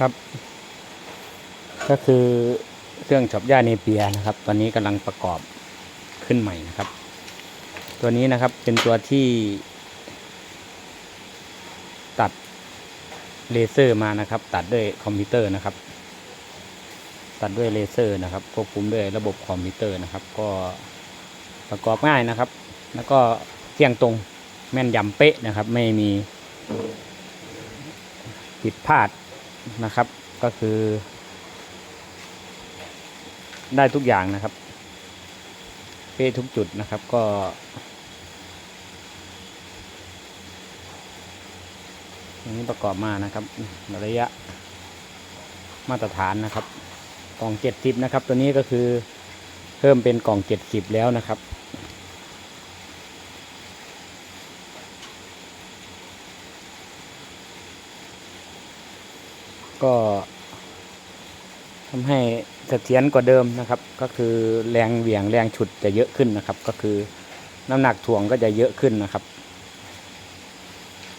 ครับ ก็คือเครื่องช็อปย่าเนเปียนะครับ ตอนนี้กำลังประกอบขึ้นใหม่นะครับ ตัวนี้นะครับเป็นตัวที่ตัดเลเซอร์มานะครับ ตัดด้วยคอมพิวเตอร์นะครับ ตัดด้วยเลเซอร์นะครับควบคุมด้วยระบบคอมพิวเตอร์นะครับ ก็ประกอบง่ายนะครับ แล้วก็เที่ยงตรงแม่นยำเป๊ะนะครับ ไม่มีผิดพลาด นะครับ ก็คือ ได้ทุกอย่างนะครับ เป๊ะทุกจุดนะครับก็ อย่างนี้ประกอบมานะครับระยะมาตรฐานนะครับ กล่องเจ็ดสิบนะครับ ตัวนี้ก็คือเพิ่มเป็นกล่องเจ็ดสิบแล้วนะครับ ก็ทำให้เสถียรกว่าเดิมนะครับ ก็คือแรงเหวี่ยงแรงฉุดจะเยอะขึ้นนะครับ ก็คือน้ำหนักถ่วงก็จะเยอะขึ้นนะครับ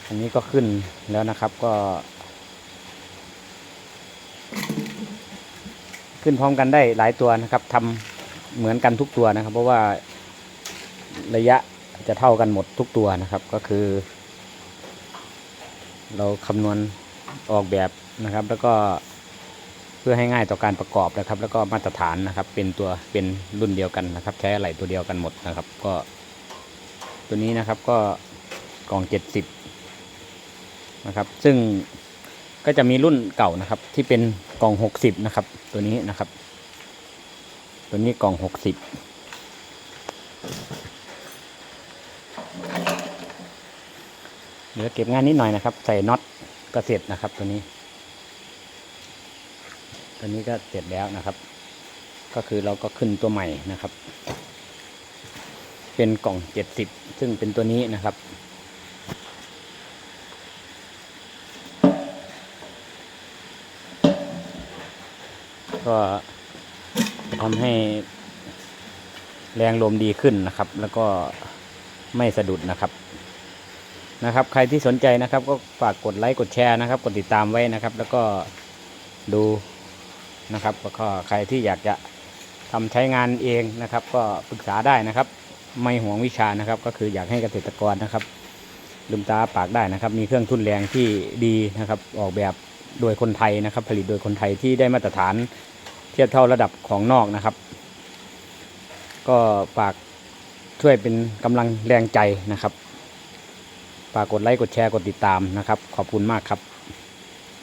อันนี้ก็ขึ้นแล้วนะครับก็ ขึ้นพร้อมกันได้หลายตัวนะครับทำเหมือนกันทุกตัวนะครับ เพราะว่าระยะจะเท่ากันหมดทุกตัวนะครับ ก็คือ เราคำนวณ ออกแบบนะครับ แล้วก็เพื่อให้ง่ายต่อการประกอบนะครับ แล้วก็มาตรฐานนะครับ เป็นตัวเป็นรุ่นเดียวกันนะครับ ใช้อะไหล่ตัวเดียวกันหมดนะครับ ก็ ตัวนี้นะครับก็กล่องเจ็ดสิบนะครับ ซึ่งก็จะมีรุ่นเก่านะครับ ที่เป็นกล่องหกสิบนะครับ ตัวนี้นะครับ ตัวนี้กล่องหกสิบเหลือเก็บงานนิดหน่อยนะครับ ใส่น็อต ก็เสร็จนะครับ ตัวนี้ ตัวนี้ก็เสร็จแล้วนะครับ ก็คือเราก็ขึ้นตัวใหม่นะครับ เป็นกล่องเจ็ดสิบซึ่งเป็นตัวนี้นะครับก็ทำให้แรงลมดีขึ้นนะครับ แล้วก็ไม่สะดุดนะครับ นะครับ ใครที่สนใจนะครับ ก็ฝากกดไลค์กดแชร์นะครับ กดติดตามไว้นะครับ แล้วก็ดูนะครับแล้วก็ใครที่อยากจะทำใช้งานเองนะครับ ก็ปรึกษาได้นะครับ ไม่ห่วงวิชานะครับ ก็คืออยากให้เกษตรกรนะครับลืมตาปากได้นะครับ มีเครื่องทุนแรงที่ดีนะครับ ออกแบบโดยคนไทยนะครับ ผลิตโดยคนไทยที่ได้มาตรฐานเทียบเท่าระดับของนอกนะครับ ก็ฝากช่วยเป็นกำลังแรงใจนะครับ ฝากกดไลค์กดแชร์กดติดตามนะครับ ขอบคุณมากครับ